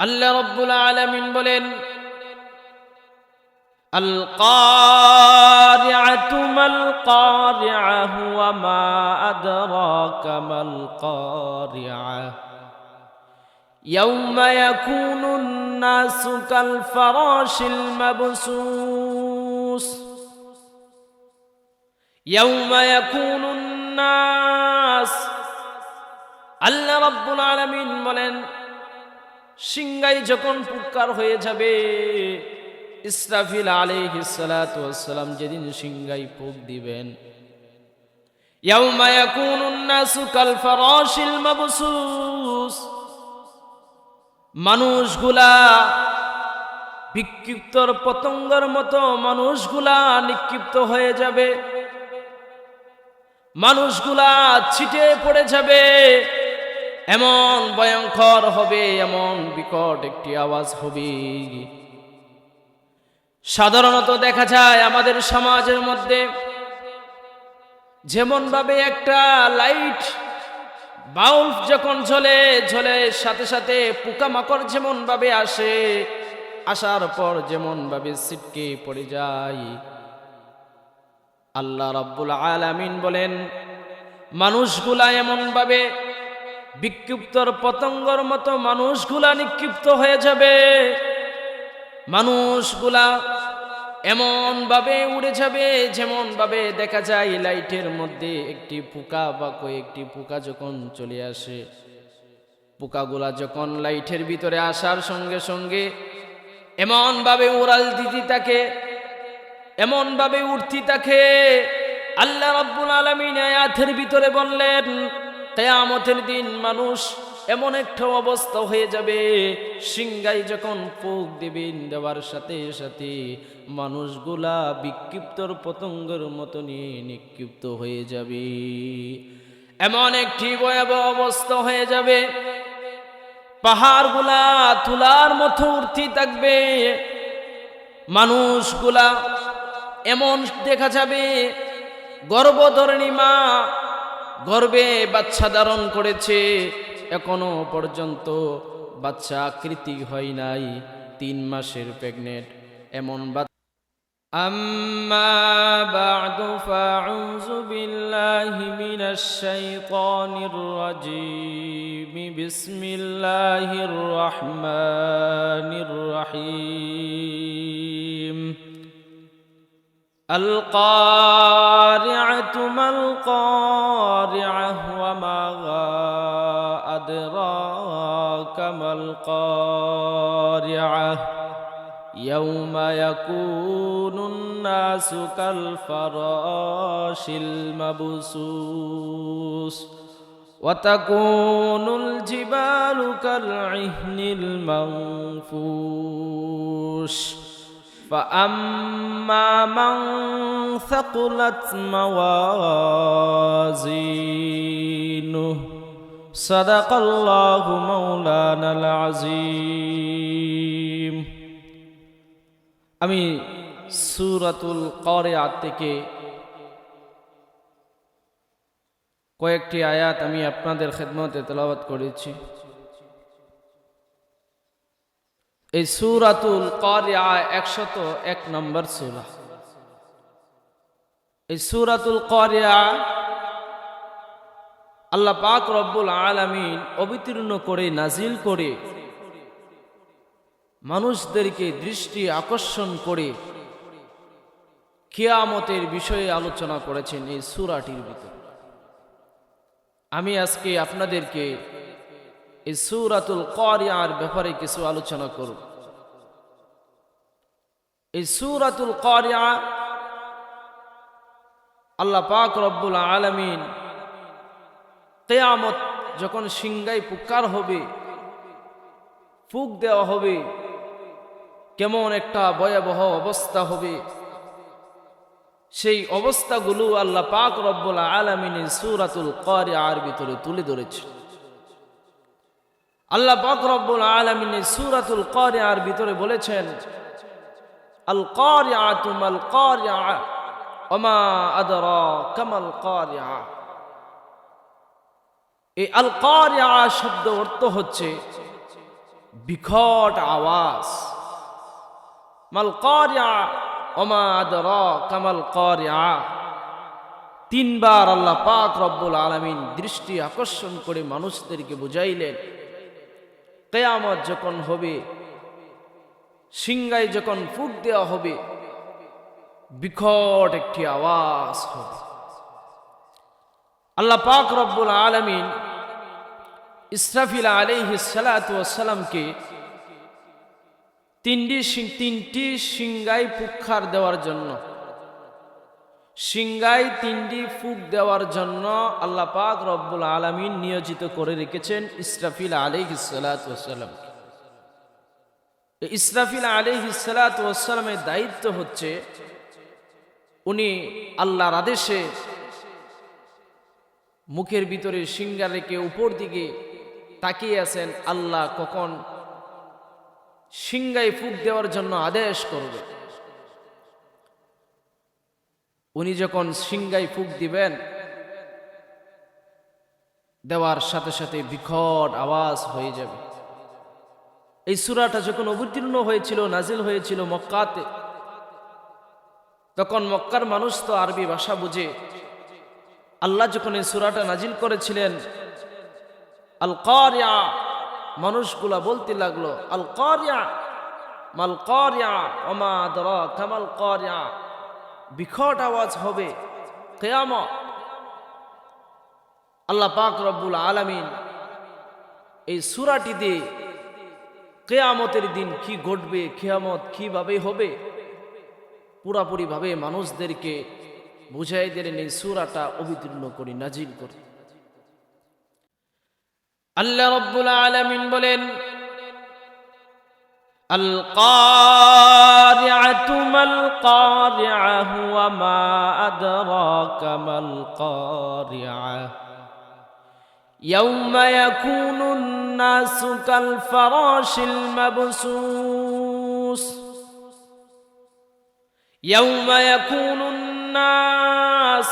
আল্লাহ রব্বুল আলামিন বলেন القارعة ما القارعة وما أدراك ما القارعة يوم يكون الناس كالفراش المبسوس يوم يكون الناس আল্লাহ রব্বুল আলামিন বলেন সিংগাই যখন পুকার হয়ে যাবে, ইসরাফিল আলাইহিসসালাম যেদিন সিংগাই ফুক দিবেন। মানুষগুলা, বিক্ষিপ্তর পতঙ্গর মতো মানুষগুলা নিক্ষিপ্ত হয়ে যাবে। মানুষগুলা ছিটে পড়ে যাবে। এমন ভয়ঙ্কর হবে, এমন বিকট একটি আওয়াজ হবে। সাধারণত দেখা যায় আমাদের সমাজের মধ্যে যেমন ভাবে একটা লাইট বাল্ব যখন ঝলে ঝলে সাথে সাথে পোকামাকড় যেমন ভাবে আসে, আসার পর যেমন ভাবে ছিটকে পড়ে যায়। আল্লাহ রাব্বুল আলামিন বলেন, মানুষগুলা এমন ভাবে বিক্ষিপ্তর পতঙ্গর মতো মানুষগুলা নিক্ষিপ্ত হয়ে যাবে। মানুষগুলা এমন ভাবে উড়ে যাবে যেমন ভাবে দেখা যায় লাইটের মধ্যে একটি পোকা বা কয়েকটি পোকা যখন চলে আসে। পোকাগুলা যখন লাইটের ভিতরে আসার সঙ্গে সঙ্গে এমন ভাবে উড়াল দিতে থাকে এমন ভাবে উঠতি থাকে। আল্লাহ রাব্বুল আলামিন আয়াতের ভিতরে বললেন কেয়ামতের দিন মানুষ এমন একটা অবস্থা হয়ে যাবে সিংগাই যখন পোক দেবেন দেওয়ার সাথে সাথে মানুষগুলা বিক্ষিপ্তর পতঙ্গের মতো নিয়ে নিক্ষিপ্ত হয়ে যাবে। এমন একটি ভয়াবহ অবস্থা হয়ে যাবে, পাহাড়গুলা তুলার মতো উঠতে থাকবে, মানুষগুলা এমন দেখা যাবে, গর্ভধরণী মা গর্বে বাচ্চা ধারণ করেছে এখনো পর্যন্ত বাচ্চা আকৃতি হয় নাই তিন মাসের প্রেগনেন্ট এমন বাচ্চা أما بعد فأعوذ بالله من الشيطان الرجيم بسم الله الرحمن الرحيم القارعة ما القارعة وما أدراك ما القارعة يوم يكون الناس كالفراش المبسوس وتكون الجبال كالعهن المنفوش فأما من ثقلت موازينه صدق الله مولانا العظيم আমি সুরাতুল করিয়া থেকে কয়েকটি আয়াত আমি আপনাদের খেদমতে তেলাওয়াত করেছি এই সুরাতুল করিয়া একশত এক নম্বর সুরা। এই সুরাতুল করিয়া আল্লাহ পাক রব্বুল আলামিন অবতীর্ণ করে, নাজিল করে, মানুষদেরকে দৃষ্টি আকর্ষণ করে কেয়ামতের বিষয়ে আলোচনা করেছেন এই সুরাটির ভিতরে। আমি আজকে আপনাদেরকে এই সুরাতুল করিয়ার ব্যাপারে কিছু আলোচনা করব এই সুরাতুল করিয়া আল্লাহ পাক রব্বুল আলমিন কেয়ামত যখন সিংগাই পুকার হবে, ফুক দেওয়া হবে, কেমন একটা ভয়াবহ অবস্থা হবে, সেই অবস্থাগুলো আল্লাহ পাক রব্বুল আলমিনের সুরাতুল করিয়ার ভিতরে তুলে ধরেছে আল্লাহ পাক রব্বুল আলমিনের সুরাতুল করিয়ার ভিতরে বলেছেন, আল করিয়া তুমাল করিয়া, ওমা আদর কামাল করিয়া। এই আল করিয়া শব্দ অর্থ হচ্ছে বিকট আওয়াজ। মাল করিয়া, ওমা আদর কামাল করিয়া। তিনবার আল্লাহ পাক রব্বুল আলমিন দৃষ্টি আকর্ষণ করে মানুষদেরকে বুঝাইলেন কেয়ামত যখন হবে সিংগায় যখন ফুট দেওয়া হবে, বিকট একটি আওয়াজ হবে। আল্লাহ পাক রব্বুল আলমিন ইসরাফিল আলাইহি সালাতামকে তিনটি তিনটি সিংগাই পুক্ষার দেওয়ার জন্য সিংগাই তিনটি ফুক দেওয়ার জন্য আল্লাহ পাক রব্বুল আলমিন নিয়োজিত করে রেখেছেন ইসরাফিল আলাইহি সালাতামকে ইসরাফিল আলাইহি সালাতামের দায়িত্ব হচ্ছে, উনি আল্লাহর আদেশে মুখের ভিতরে সিঙ্গা রেখে উপর দিকে তাকিয়ে আছেন, আল্লাহ কখন সিংগায় ফুক দেওয়ার জন্য আদেশ করবে। উনি যখন সিংগায় ফুক দিবেন, দেওয়ার সাথে সাথে বিকট আওয়াজ হয়ে যাবে। এই সুরাটা যখন অবতীর্ণ হয়েছিল, নাজিল হয়েছিল মক্কাতে, তখন মক্কার মানুষ তো আরবি ভাষা বুঝে। আল্লাহ যখন এই সুরাটা নাজিল করেছিলেন আল কারিয়া মানুষগুলা বলতে লাগল আল কারিয়া মাল কারিয়া ওমা দর কামাল কারিয়া বিকট আওয়াজ হবে কেয়ামত আল্লাহ পাক রব্বুল আলামিন এই সুরাটি দিয়ে কেয়ামতের দিন কি ঘটবে কেয়ামত কিভাবে হবে পুরাপুরিভাবে মানুষদেরকে বুঝাই দিলেন এই সুরাটা অবতীর্ণ করি নাজিল করি আল্লাহ রব্বুল আলামিন বলেন القارعة ما القارعة وما أدراك ما القارعة يوم يكون الناس كالفراش المبسوس يوم يكون الناس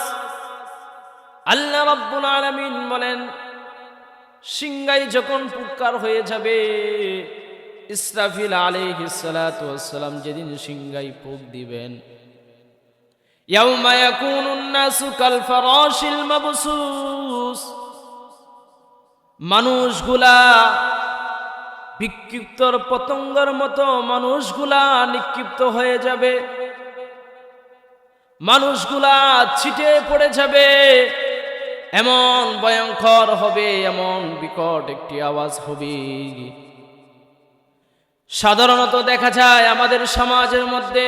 আল্লাহ রব্বুল আলামিন বলেন সিংগাই যখন পুকার হয়ে যাবে ইসরাফিল আলাইহিস সালাতু ওয়াসসালাম যেদিন সিংগাই ফুক দিবেন মানুষগুলা বিক্ষিপ্তর পতঙ্গর মতো মানুষগুলা নিক্ষিপ্ত হয়ে যাবে। মানুষগুলা ছিটে পড়ে যাবে। এমন ভয়ঙ্কর হবে, এমন বিকট একটি আওয়াজ হবে। সাধারণত দেখা যায় আমাদের সমাজের মধ্যে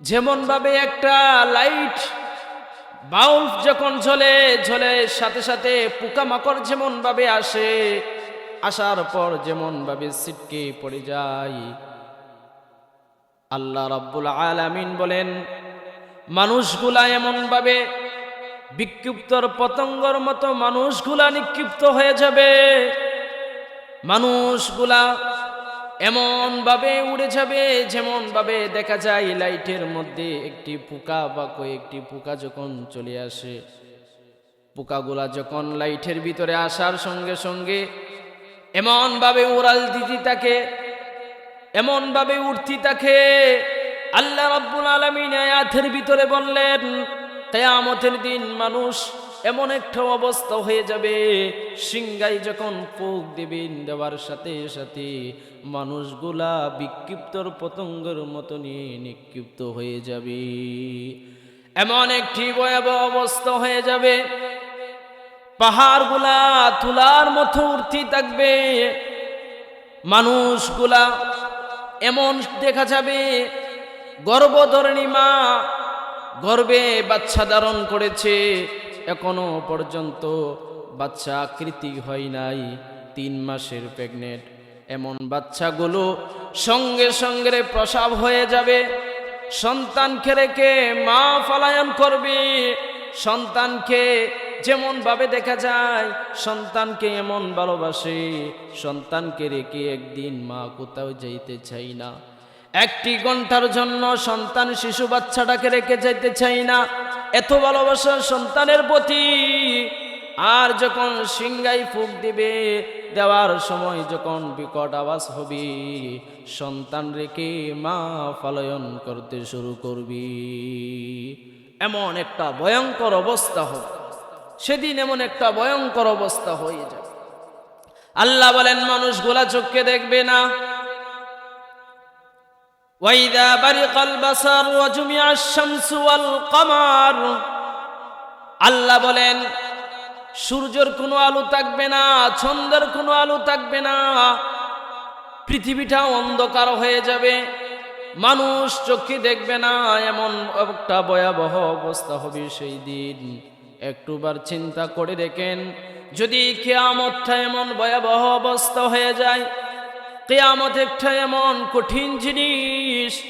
যেমন ভাবে একটা লাইট বাল্ব যখন ঝলে ঝলে সাথে সাথে পোকামাকড় যেমন ভাবে আসে, আসার পর যেমন ভাবে সিটকে পড়ে যায়। আল্লাহ রাব্বুল আলামিন বলেন, মানুষগুলা এমন ভাবে বিক্ষিপ্তর পতঙ্গর মতো মানুষগুলা নিক্ষিপ্ত হয়ে যাবে। মানুষগুলা এমন ভাবে উড়ে যাবে যেমন ভাবে দেখা যায় লাইটের মধ্যে একটি পোকা বা কয়েকটি পোকা যখন চলে আসে। পোকাগুলা যখন লাইটের ভিতরে আসার সঙ্গে সঙ্গে এমন ভাবে উড়াল দিতে এমন ভাবে উঠতি থাকে। আল্লাহ রাব্বুল আলামিন আয়াতের ভিতরে বললেন, কেয়ামতের দিন মানুষ এমন একটা অবস্থা হয়ে যাবে। সিংগাই যখন পোক দেবেন দেওয়ার সাথে সাথে মানুষগুলা বিক্ষিপ্তর পতঙ্গের মতো নিয়ে নিক্ষিপ্ত হয়ে যাবে। এমন একটি ভয়াবহ অবস্থা হয়ে যাবে। পাহাড়গুলা তুলার মতো উঠতে থাকবে। মানুষগুলা এমন দেখা যাবে, গর্ভধরণী মা গর্বে বাচ্চা ধারণ করেছে। এখনও পর্যন্ত বাচ্চা আকৃতি হয় নাই, তিন মাসের প্রেগনেন্ট এমন বাচ্চাগুলো সঙ্গে সঙ্গে প্রসাব হয়ে যাবে। সন্তানকে রেখে মা ফলায়ন করবে। সন্তানকে যেমন ভাবে দেখা যায়, সন্তানকে এমন ভালোবাসে, সন্তানকে রেখে একদিন মা কোথাও যাইতে চাই না। একটি ঘণ্টার জন্য সন্তান শিশু বাচ্চাটাকে রেখে যাইতে চাই না। এত ভালোবাসা সন্তানের প্রতি। আর যখন সিংগাই ফুক দিবে, দেওয়ার সময় যখন বিকট আওয়াজ হবে, সন্তান রেখে মা পালয়ন করতে শুরু করবি। এমন একটা ভয়ঙ্কর অবস্থা হবে সেদিন এমন একটা ভয়ঙ্কর অবস্থা হয়ে যাবে আল্লাহ বলেন মানুষ গোলা চোখকে দেখবে না। বারিকাল বাসার ওয়া জুমিআশ শামসু ওয়াল আল্লাহ বলেন, সূর্যের কোনো আলো থাকবে না, চন্দ্রের কোনো আলো থাকবে না, পৃথিবীটা অন্ধকার হয়ে যাবে, মানুষ চোখে দেখবে না, এমন একটা ভয়াবহ অবস্থা হবে সেই দিন। একটুবার চিন্তা করে দেখেন, যদি কেয়ামতটা এমন ভয়াবহ অবস্থা হয়ে যায় কেয়ামত একটা এমন কঠিন জিনিস।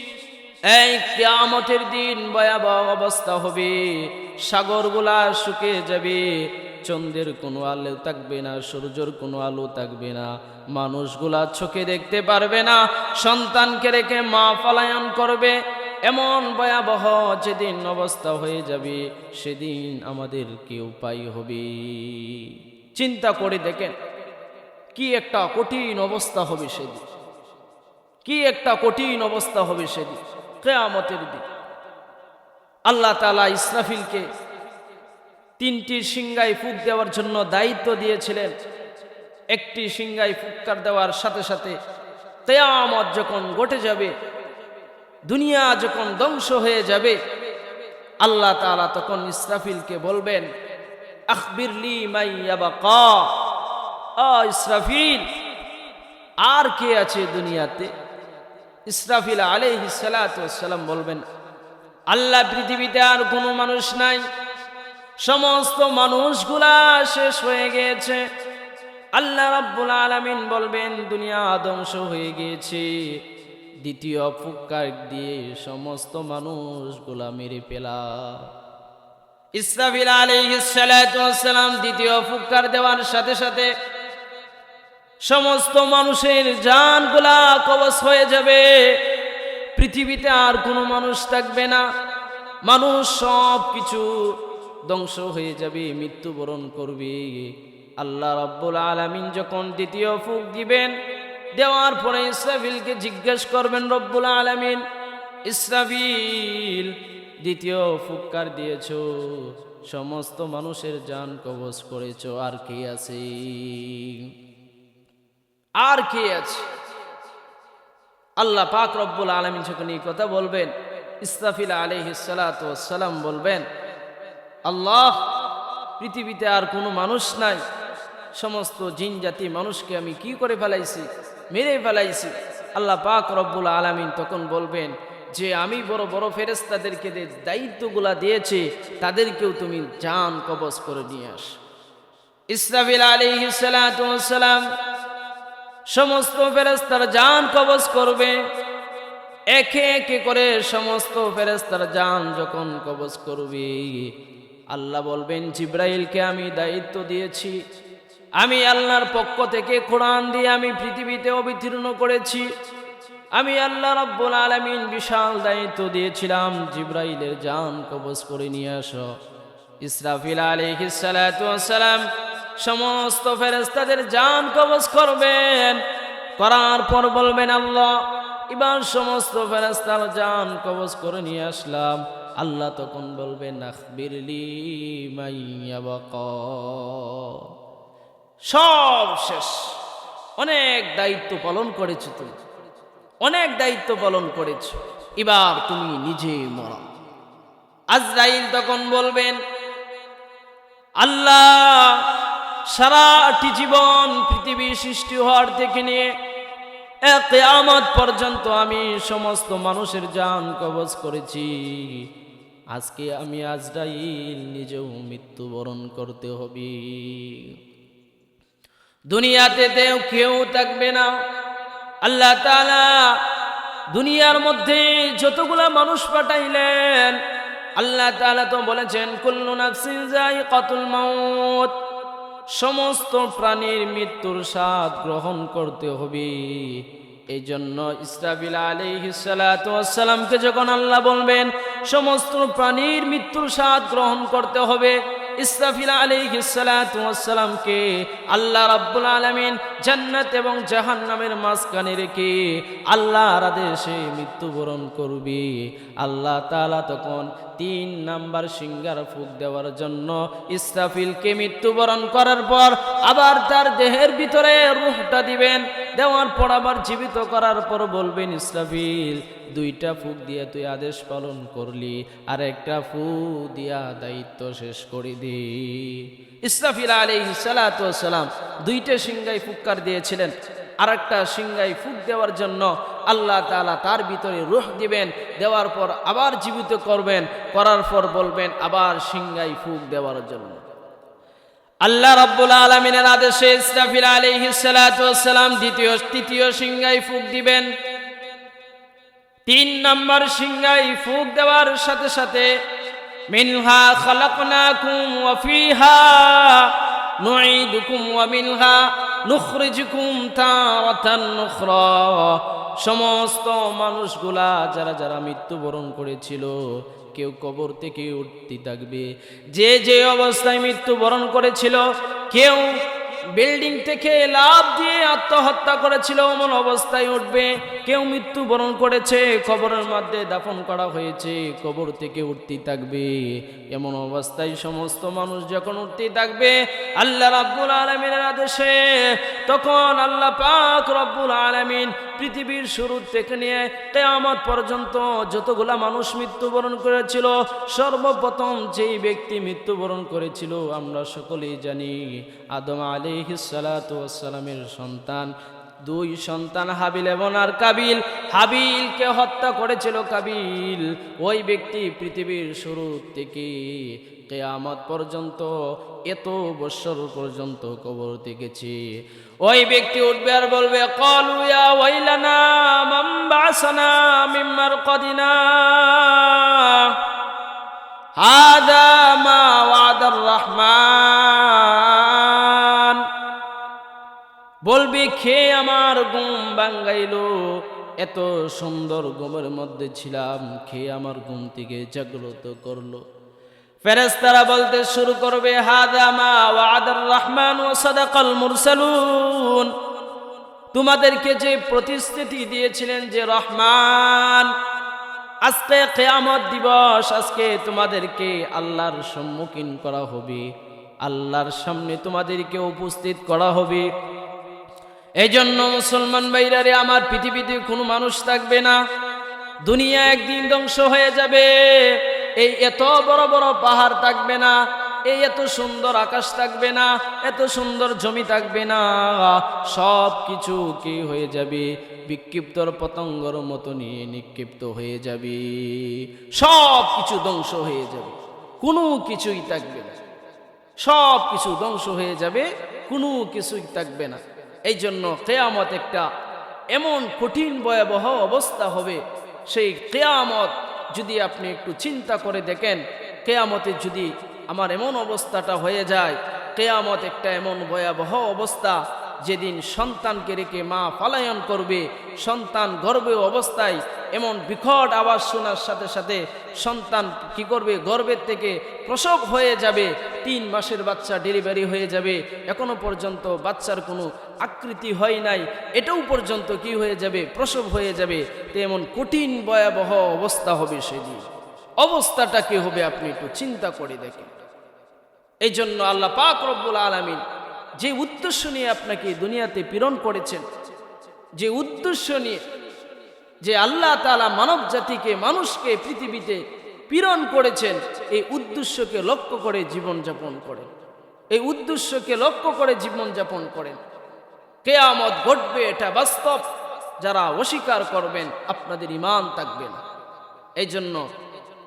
এই কেয়ামতের দিন ভয়াবহ অবস্থা হবে। সাগরগুলা শুকিয়ে যাবে। চন্দ্রের কোনো আলো থাকবে না, সূর্যের কোনো আলো থাকবে না। মানুষগুলা চোখে দেখতে পারবে না। সন্তানকে রেখে মা পলায়ন করবে। এমন ভয়াবহ যেদিন অবস্থা হয়ে যাবে, সেদিন আমাদের কি উপায় হবে। চিন্তা করে দেখেন কি একটা কঠিন অবস্থা হবে সেদিন। কি একটা কঠিন অবস্থা হবে সেদিন, কেয়ামতের দিন। আল্লাহ তালা ইসরাফিলকে তিনটি সিংগায় ফুক দেওয়ার জন্য দায়িত্ব দিয়েছিলেন। একটি সিংগায় ফুৎকার দেওয়ার সাথে সাথে কেয়ামত যখন ঘটে যাবে, দুনিয়া যখন ধ্বংস হয়ে যাবে, আল্লাহ তালা তখন ইসরাফিলকে বলবেন, আখবিরলি মাইয়াবাকা আ ইসরাফিল। আর কে আছে দুনিয়াতে? ইসরাফিল আলাইহি সালাম বলবেন, আল্লাহ পৃথিবীতে আর কোনো মানুষ নাই। সমস্ত মানুষগুলা শেষ হয়ে গিয়েছে। আল্লাহ রাব্বুল আলামিন বলবেন, দুনিয়া ধ্বংস হয়ে গিয়েছে। দ্বিতীয় ফুক্কার দিয়ে সমস্ত মানুষগুলা মেরে পেলা ইসরাফিল আলাইহিস সালাম দ্বিতীয় ফুক্কার দেওয়ার সাথে সাথে সমস্ত মানুষের জানগুলা কবচ হয়ে যাবে। পৃথিবীতে আর কোনো মানুষ থাকবে না। মানুষ সব কিছু ধ্বংস হয়ে যাবে, মৃত্যুবরণ করবে। আল্লাহ রব্বুল আলমিন যখন দ্বিতীয় ফুক দিবেন, দেওয়ার পরে ইসরাফিলকে জিজ্ঞেস করবেন, রব্বুল আলমিন, ইসরাফিল, দ্বিতীয় ফুৎকার দিয়েছ? সমস্ত মানুষের জান কবচ করেছ, আর কে আছে? আর কে আছে? আল্লাহ পাক রব্বুল আলমিন যখন এই কথা বলবেন ইসরাফিল আলহিসালাম বলবেন, আল্লাহ, পৃথিবীতে আর কোনো মানুষ নাই। সমস্ত জিন জাতি মানুষকে আমি কি করে ফেলাইছি, মেরে ফেলাইছি? আল্লাহ পাক রব্বুল আলমিন তখন বলবেন, যে আমি বড় বড় ফেরেস্তাদেরকে যে দায়িত্বগুলা দিয়েছি, তাদেরকেও তুমি জান কবজ করে নিয়ে আস। ইসরাফিল আলিহিসালাম সমস্ত ফেরেস্তার জান কবজ করবে। একে একে করে সমস্ত ফেরেস্তার জান যখন কবজ করবে, আল্লাহ বলবেন, জিব্রাইলকে আমি দায়িত্ব দিয়েছি। আমি আল্লাহর পক্ষ থেকে কোরআন দিয়ে আমি পৃথিবীতে অবতীর্ণ করেছি। আমি আল্লাহ রাব্বুল আলামিন বিশাল দায়িত্ব দিয়েছিলাম, জিব্রাইলের জান কবজ করে নিয়ে আসো। ইসরাফিল সালাতু সালাম সমস্ত ফেরেস্তাদের জান কবজ করবেন। করার পর বলবেন, আল্লাহ, এবার সমস্ত ফেরেস্তার জান কবজ করে নিয়ে আসলাম। আল্লাহ তখন বলবেন সব শেষ। অনেক দায়িত্ব পালন করেছ তুমি। অনেক দায়িত্ব পালন করেছ। এবার তুমি নিজে মরা। আজরাইল তখন বলবেন, আল্লাহ সারাটি জীবন পৃথিবী সৃষ্টি হওয়ার থেকে নিয়ে কেয়ামত পর্যন্ত আমি সমস্ত মানুষের জান কবজ করেছি। আজকে আমি আজরাইল নিজেও মৃত্যুবরণ করতে হবে। দুনিয়াতে কেউ থাকবে না। আল্লাহ তাআলা দুনিয়ার মধ্যে যতগুলা মানুষ পাঠাইলেন, আল্লাহ তাআলা তো বলেছেন, কুল্লু নাফসিন কতুল মাউত। সমস্ত প্রাণীর মৃত্যুর স্বাদ গ্রহণ করতে হবে। এই জন্য ইসরাফিল আলাইহিসালামকে যখন আল্লাহ বলবেন, সমস্ত প্রাণীর মৃত্যুর স্বাদ গ্রহণ করতে হবে, ইসরাফিল আলাইহিসসালামকে আল্লাহ রাব্বুল আলামিন জান্নাত এবং জাহান্নামের মাঝখানে রেখে আল্লাহর আদেশে মৃত্যুবরণ করবে। আল্লাহ তাআলা তখন তিন নাম্বার সিঙ্গার ফুক দেওয়ার জন্য ইসরাফিলকে মৃত্যুবরণ করার পর আবার তার দেহের ভিতরে রুহটা দিবেন। দেওয়ার পর আবার জীবিত করার পর বলবেন, ইসরাফিল, দুইটা ফুক দিয়ে তুই আদেশ পালন করলি আর একটা ফু দিয়া দায়িত্ব শেষ করে দি। ইসরাফিল আলী সালাম দুইটা সিঙ্গাই ফুক্কার দিয়েছিলেন। আর একটা সিংগাই ফুক দেওয়ার জন্য আল্লাহ তাআলা তার ভিতরে রুহ দিবেন, দেওয়ার পর আবার জীবিত করবেন, করার পর বলবেন আবার সিংগাই ফুক দেওয়ার জন্য। আল্লাহ রাব্বুল আলমিনের আদেশে ইসরাফিল সালাতু সালাম দ্বিতীয়, তৃতীয় সিংগাই ফুক দিবেন। তিন নম্বর সিংহাই ফুক দেওয়ার সাথে সাথে মিনহা খালাকনাকুম ওয়া ফিহা নুঈদুকুম ওয়া মিনহা নুখরিজুকুম তারাতান নুখরা সমস্ত মানুষগুলা যারা যারা মৃত্যুবরণ করেছিল, কেউ কবর থেকে উঠতে থাকবে। যে যে অবস্থায় মৃত্যুবরণ করেছিল, কেউ বিল্ডিং থেকে লাভ দিয়ে আত্মহত্যা করেছিল, এমন অবস্থায় উঠবে। কেউ মৃত্যুবরণ করেছে, কবরের মধ্যে দাফন করা হয়েছে, কবর থেকে উঠতে থাকবে। এমন অবস্থায় সমস্ত মানুষ যখন উঠতে থাকবে, আল্লাহ রাব্বুল আলমিনের আদেশে, তখন আল্লাহ পাক রব্বুল আলমিন পৃথিবীর শুরু থেকে নিয়ে কেয়ামত পর্যন্ত যতগুলা মানুষ মৃত্যুবরণ করেছিল, সর্বপ্রথম যেই ব্যক্তি মৃত্যুবরণ করেছিল, আমরা সকলেই জানি, আদম আলিহিসালামের সন্তান। দুই সন্তান হাবিল এবং আর কাবিল। হাবিলকে হত্যা করেছিল কাবিল। ওই ব্যক্তি পৃথিবীর শুরু থেকে কেয়ামত পর্যন্ত, এত বৎসর পর্যন্ত কবর দেখেছি ওই ব্যক্তি উঠবে আর বলবে কলুয়া ওয়াইলানা মাম্বাসানা মিম্মার কদিনা হাদা মা ওয়াদার রহমান। বলবি খেয়ে আমার ঘুম বাঙ্গাইলো এত সুন্দর ঘুমের মধ্যে ছিলাম, খেয়ে আমার ঘুম থেকে জাগ্রত করল। ফেরেস্তারা বলতে শুরু করবে হাদামা ওয়াদার রহমান ও সাদাকাল মুরসালুন। তোমাদেরকে যে প্রতিশ্রুতি দিয়েছিলেন যে রহমান, আজকে কেয়ামত দিবস, আজকে তোমাদেরকে আল্লাহর সম্মুখীন করা হবে। আল্লাহর সামনে তোমাদেরকে উপস্থিত করা হবে। এই জন্য মুসলমান বাইরারে আমার পৃথিবীতে কোনো মানুষ থাকবে না। দুনিয়া একদিন ধ্বংস হয়ে যাবে। এই এত বড় বড় পাহাড় থাকবে না, এই এত সুন্দর আকাশ থাকবে না, এত সুন্দর জমি থাকবে না, সব কিছু কি হয়ে যাবে? বিক্ষিপ্তর পতঙ্গর মতো নিয়ে নিক্ষিপ্ত হয়ে যাবে। সব কিছু ধ্বংস হয়ে যাবে, কোনো কিছুই থাকবে না। সব কিছু ধ্বংস হয়ে যাবে, কোনো কিছুই থাকবে না। এই জন্য কেয়ামত একটা এমন কঠিন ভয়াবহ অবস্থা হবে। সেই কেয়ামত যদি আপনি একটু চিন্তা করে দেখেন, কেয়ামতে যদি আমার এমন অবস্থাটা হয়ে যায়, কেয়ামত একটা এমন ভয়াবহ অবস্থা, যেদিন সন্তানকে রেখে মা পালায়ন করবে, সন্তান গর্বে অবস্থায় এমন বিকট আওয়াজ শোনার সাথে সাথে সন্তান কি করবে? গর্বের থেকে প্রসব হয়ে যাবে, তিন মাসের বাচ্চা ডেলিভারি হয়ে যাবে। এখনও পর্যন্ত বাচ্চার কোনো আকৃতি হয় নাই, এটাও পর্যন্ত কি হয়ে যাবে? প্রসব হয়ে যাবে, তেমন কঠিন ভয়াবহ অবস্থা হবে সেদিন। অবস্থাটা কি হবে আপনি একটু চিন্তা করে দেখেন। এই জন্য আল্লাহ পাক রব্বুল আলমিন যে উদ্দেশ্য নিয়ে আপনাকে দুনিয়াতে প্রেরণ করেছেন, যে উদ্দেশ্য নিয়ে যে আল্লাহ তালা মানব জাতিকে, মানুষকে পৃথিবীতে প্রেরণ করেছেন, এই উদ্দেশ্যকে লক্ষ্য করে জীবনযাপন করেন। এই উদ্দেশ্যকে লক্ষ্য করে জীবনযাপন করেন। কেয়ামত ঘটবে, এটা বাস্তব। যারা অস্বীকার করবেন, আপনাদের ইমান থাকবে না। এই জন্য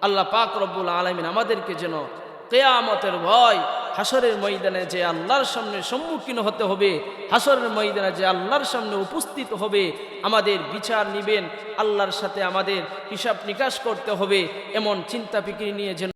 আল্লাহ পাক রব্বুল আলমিন আমাদেরকে যেন কেয়ামতের ভয় হাসরের ময়দানে যে আল্লাহর সামনে সম্মুখীন হতে হবে হাসরের ময়দানে যে আল্লাহর সামনে উপস্থিত হবে, আমাদের বিচার নিবেন, আল্লাহর সাথে আমাদের হিসাব নিকাশ করতে হবে, এমন চিন্তা ফিকির নিয়ে যেন